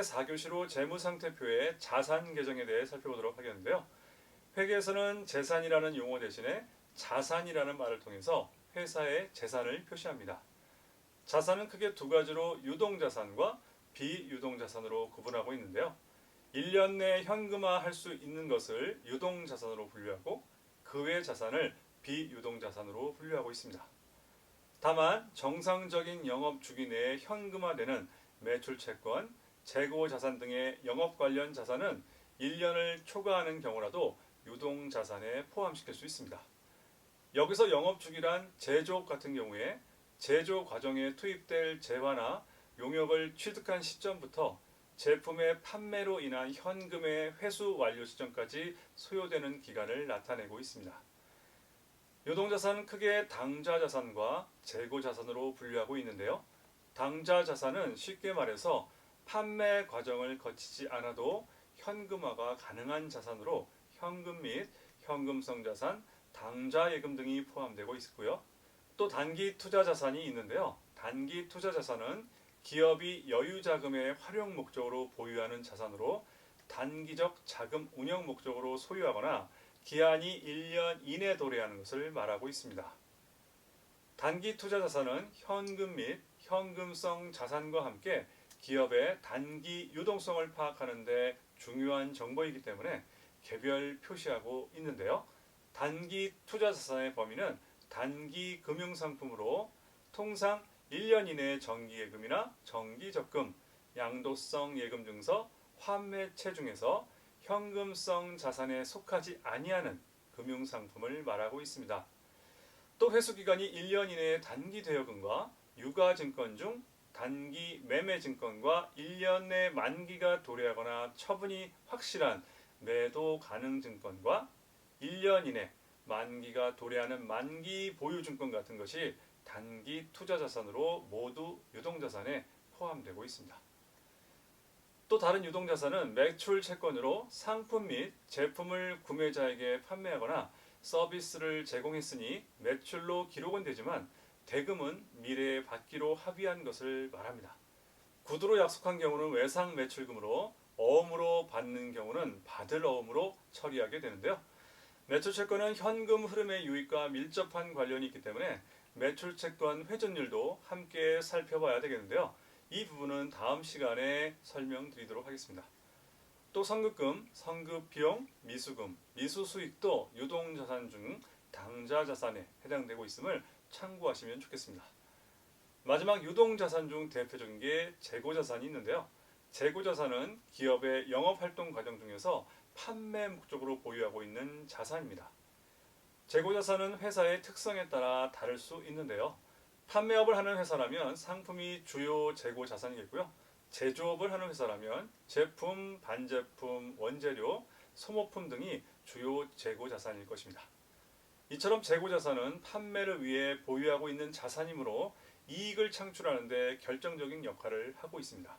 회계 4교시로 재무상태표의 자산 계정에 대해 살펴보도록 하겠는데요. 회계에서는 재산이라는 용어 대신에 자산이라는 말을 통해서 회사의 재산을 표시합니다. 자산은 크게 두 가지로 유동자산과 비유동자산으로 구분하고 있는데요. 1년 내에 현금화할 수 있는 것을 유동자산으로 분류하고 그 외 자산을 비유동자산으로 분류하고 있습니다. 다만 정상적인 영업 주기 내에 현금화되는 매출 채권, 재고 자산 등의 영업 관련 자산은 1년을 초과하는 경우라도 유동 자산에 포함시킬 수 있습니다. 여기서 영업 주기란 제조업 같은 경우에 제조 과정에 투입될 재화나 용역을 취득한 시점부터 제품의 판매로 인한 현금의 회수 완료 시점까지 소요되는 기간을 나타내고 있습니다. 유동자산은 크게 당좌자산과 재고자산으로 분류하고 있는데요. 당좌자산은 쉽게 말해서 판매 과정을 거치지 않아도 현금화가 가능한 자산으로 현금 및 현금성 자산, 당좌 예금 등이 포함되고 있고요. 또 단기 투자 자산이 있는데요. 단기 투자 자산은 기업이 여유 자금의 활용 목적으로 보유하는 자산으로 단기적 자금 운영 목적으로 소유하거나 기한이 1년 이내 도래하는 것을 말하고 있습니다. 단기 투자 자산은 현금 및 현금성 자산과 함께 기업의 단기 유동성을 파악하는 데 중요한 정보이기 때문에 개별 표시하고 있는데요. 단기 투자 자산의 범위는 단기 금융 상품으로 통상 1년 이내 정기 예금이나 정기 적금, 양도성 예금 증서, 환매채 중에서 현금성 자산에 속하지 아니하는 금융 상품을 말하고 있습니다. 또 회수 기간이 1년 이내의 단기 대여금과 유가 증권 중 단기 매매 증권과 1년 내 만기가 도래하거나 처분이 확실한 매도 가능 증권과 1년 이내 만기가 도래하는 만기 보유 증권 같은 것이 단기 투자 자산으로 모두 유동 자산에 포함되고 있습니다. 또 다른 유동 자산은 매출 채권으로 상품 및 제품을 구매자에게 판매하거나 서비스를 제공했으니 매출로 기록은 되지만 대금은 미래에 받기로 합의한 것을 말합니다. 구두로 약속한 경우는 외상 매출금으로 어음으로 받는 경우는 받을 어음으로 처리하게 되는데요. 매출 채권은 현금 흐름의 유익과 밀접한 관련이 있기 때문에 매출 채권 회전율도 함께 살펴봐야 되겠는데요. 이 부분은 다음 시간에 설명드리도록 하겠습니다. 또 선급금, 선급 비용, 미수금, 미수 수익도 유동 자산 중 당좌 자산에 해당되고 있음을 참고하시면 좋겠습니다. 마지막 유동 자산 중 대표적인 게 재고 자산이 있는데요. 재고 자산은 기업의 영업 활동 과정 중에서 판매 목적으로 보유하고 있는 자산입니다. 재고 자산은 회사의 특성에 따라 다를 수 있는데요. 판매업을 하는 회사라면 상품이 주요 재고 자산이겠고요. 제조업을 하는 회사라면 제품, 반제품, 원재료, 소모품 등이 주요 재고 자산일 것입니다. 이처럼 재고 자산은 판매를 위해 보유하고 있는 자산이므로 이익을 창출하는 데 결정적인 역할을 하고 있습니다.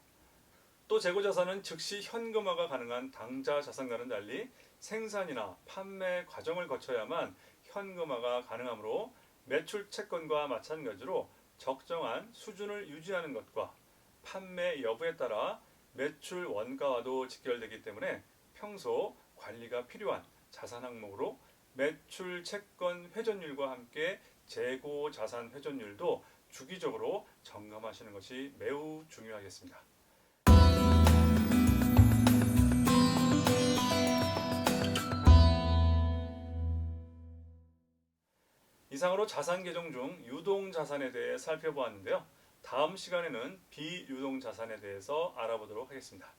또 재고 자산은 즉시 현금화가 가능한 당좌 자산과는 달리 생산이나 판매 과정을 거쳐야만 현금화가 가능하므로 매출 채권과 마찬가지로 적정한 수준을 유지하는 것과 판매 여부에 따라 매출 원가와도 직결되기 때문에 평소 관리가 필요한 자산 항목으로 매출 채권 회전율과 함께 재고 자산 회전율도 주기적으로 점검하시는 것이 매우 중요하겠습니다. 이상으로 자산 계정 중 유동 자산에 대해 살펴보았는데요. 다음 시간에는 비유동 자산에 대해서 알아보도록 하겠습니다.